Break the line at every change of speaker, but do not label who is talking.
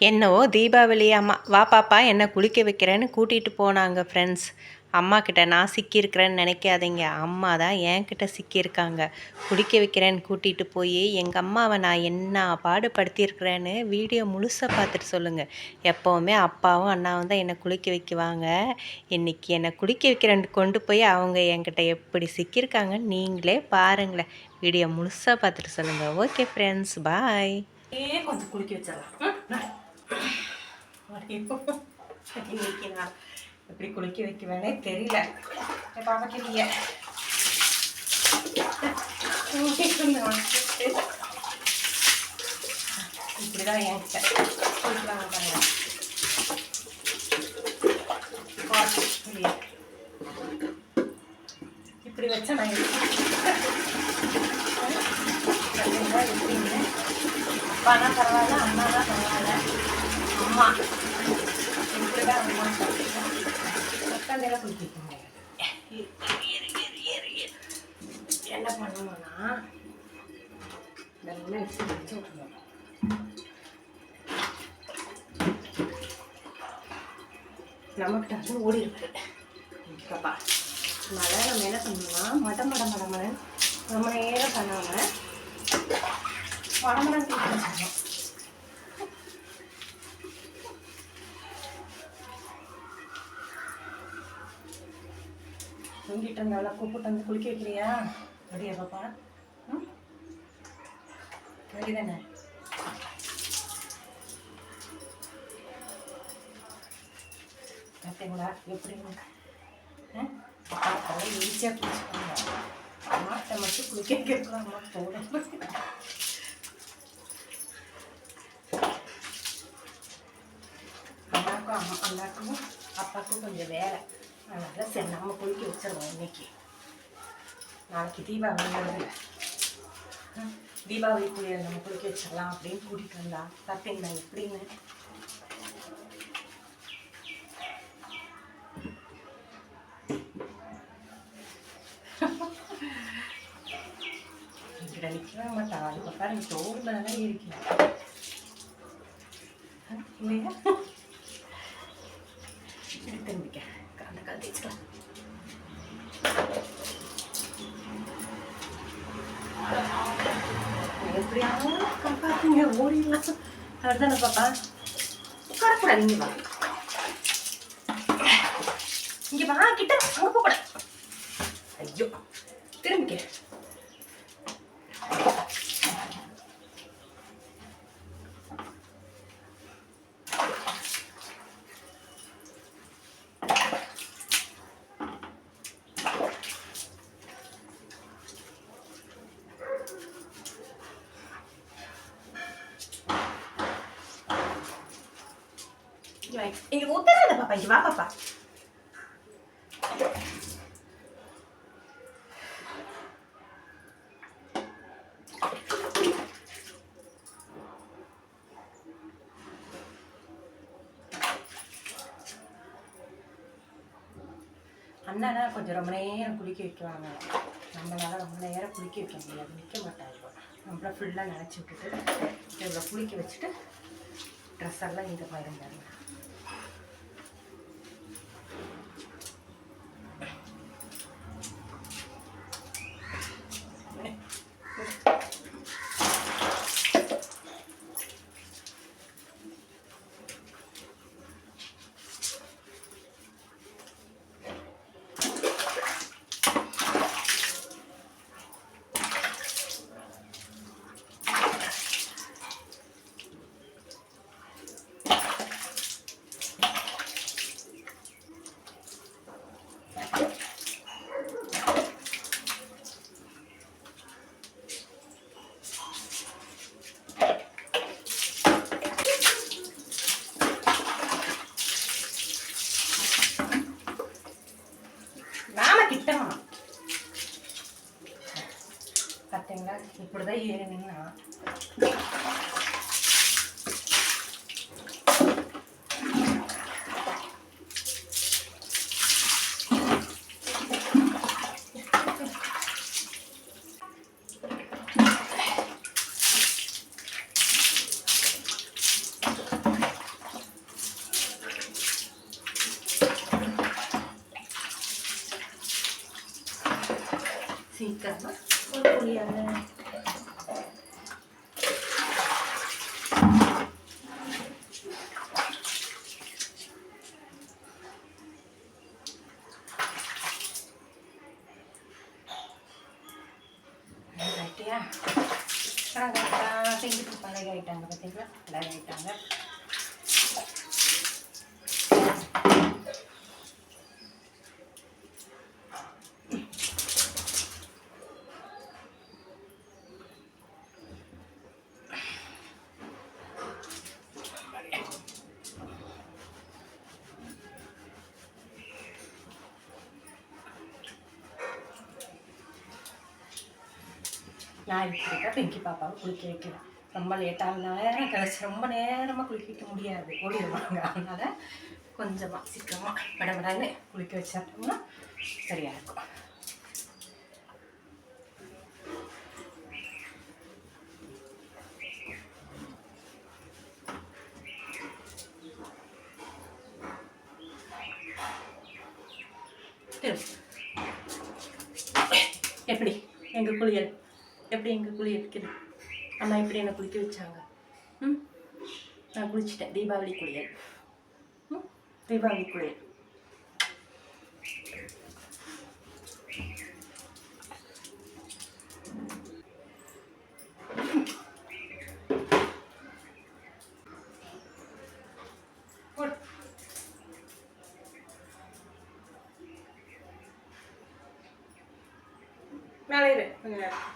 என்னவோ தீபாவளி அம்மா வா பாப்பா என்னை குளிக்க வைக்கிறேன்னு கூட்டிகிட்டு போனாங்க ஃப்ரெண்ட்ஸ் அம்மா கிட்ட நான் சிக்கியிருக்கிறேன்னு நினைக்காதீங்க. அம்மா தான் என்கிட்ட சிக்கியிருக்காங்க. குளிக்க வைக்கிறேன்னு கூட்டிகிட்டு போய் எங்கள் அம்மாவை நான் என்ன பாடுபடுத்தியிருக்கிறேன்னு வீடியோ முழுசாக பார்த்துட்டு சொல்லுங்கள் எப்போவுமே அப்பாவும் அண்ணாவும் தான் என்னை குளிக்க வைக்குவாங்க. இன்றைக்கி என்னை குளிக்க வைக்கிறேன்னு கொண்டு போய் அவங்க என்கிட்ட எப்படி சிக்கியிருக்காங்கன்னு நீங்களே பாருங்களேன். வீடியோ முழுசாக பார்த்துட்டு சொல்லுங்கள் ஓகே ஃப்ரெண்ட்ஸ் பாய்
கொஞ்சம் குளிக்க வச்சிடலாம்? இன்னைக்கு எப்படி குளிக்க வைக்குவேனே தெரியல என் பாப்பா இப்படிதான் என்கிட்ட குளிக்கலாம் பாருங்க இப்படி வச்சா நான் சொல்லுங்க எப்படின்னு அப்பானா பரவாயில்ல அம்மா தான் பரவாயில்ல அம்மா இப்படிதான் அம்மா உட்காந்துலாம் குளிக்க முடியாது என்ன பண்ணுவோம்னா நல்லா எடுத்து வச்சு விட்டுருவோம் நமக்கு வந்து ஓடி இருக்கு பாப்பா அதனால நம்ம என்ன பண்ணணும்னா மட மட மட மடன்னு ரொம்ப நேரம் பண்ணாமல் பரமரம் குளிக்க தூங்கிட்டு இருந்தால கூப்பிட்டு வந்து குளிக்க வைக்கிறியா? அப்படியா பாப்பா? ம்? சரிதானே பார்த்தீங்களா எப்படிங்க ஈஸியாக குளிச்சுக்கோங்க. அம்மாட்ட மட்டும் குளிக்க வைக்கிறோம் அம்மா போடும் அண்ணாக்கும் அப்பாவுக்கும் கொஞ்சம் வேலை. அதனால் சரி நம்ம குளிக்க வச்சிருவோம் இன்னைக்கு. நாளைக்கு தீபாவளி தீபாவளி குளியல் நம்ம குளிக்க வச்சிடலாம் அப்படின்னு கூட்டிகிட்டு வந்தா பார்த்தீங்களா எப்படின்னு? இங்கிட்ட நிற்கவே மாட்டா. இப்போ பாருங்க தோல்ல இருக்கேன் இல்லையா? காப்பாத்துங்க ஓடிடலாம் அதுதானே பாப்பா? உட்காரக்கூடாது இங்க வா. இங்க வா கிட்ட. அங்க போகக்கூடாது. ஐயோ திரும்பிக்க. இங்க வா. பாப்பா இங்க வா பாப்பா அண்ணனா கொஞ்சம் ரொம்ப நேரம் குளிக்க வைக்குவாங்க நம்மளால ரொம்ப நேரம் குளிக்க வைக்க முடியாது நிற்க மாட்டாங்க நம்மள ஃபுல்லாக நினச்சி விட்டுட்டு இவ்வளோ குளிக்க வச்சுட்டு ட்ரெஸ் எல்லாம் இந்த மாதிரி இருந்தாங்க கிட்டமா பார்த்தீங்களா இப்படிதான் ஏறினீங்கன்னா நின்னா சீக்கிரமா ஒரு புளியாங்க ஆயிட்டியா அழகாயிட்டா செஞ்சுட்டு பழகாயிட்டாங்க பார்த்தீங்களா பழகாயிட்டாங்க நான் இப்படிக்கா பிங்கி பாப்பாவை குளிக்க வைக்கிறேன் ரொம்ப லேட்டாக நேரம் கிடச்சி ரொம்ப நேரமாக குளிக்க வைக்க முடியாது. ஓடிடுவாங்க. அதனால் கொஞ்சமாக சீக்கிரமாக படபடன்னு குளிக்க வச்சாட்டோம்னா சரியாக இருக்கும். சரி. எப்படி? எங்கள் குளியல்? எப்படி எங்கள் குளி வைக்கிறது அம்மா எப்படி என்னை குளிக்க வச்சாங்க. ம்? நான் குளிச்சிட்டேன். தீபாவளி குளியல். ம்? தீபாவளி குளியல். மேலே கொஞ்ச நேரம்.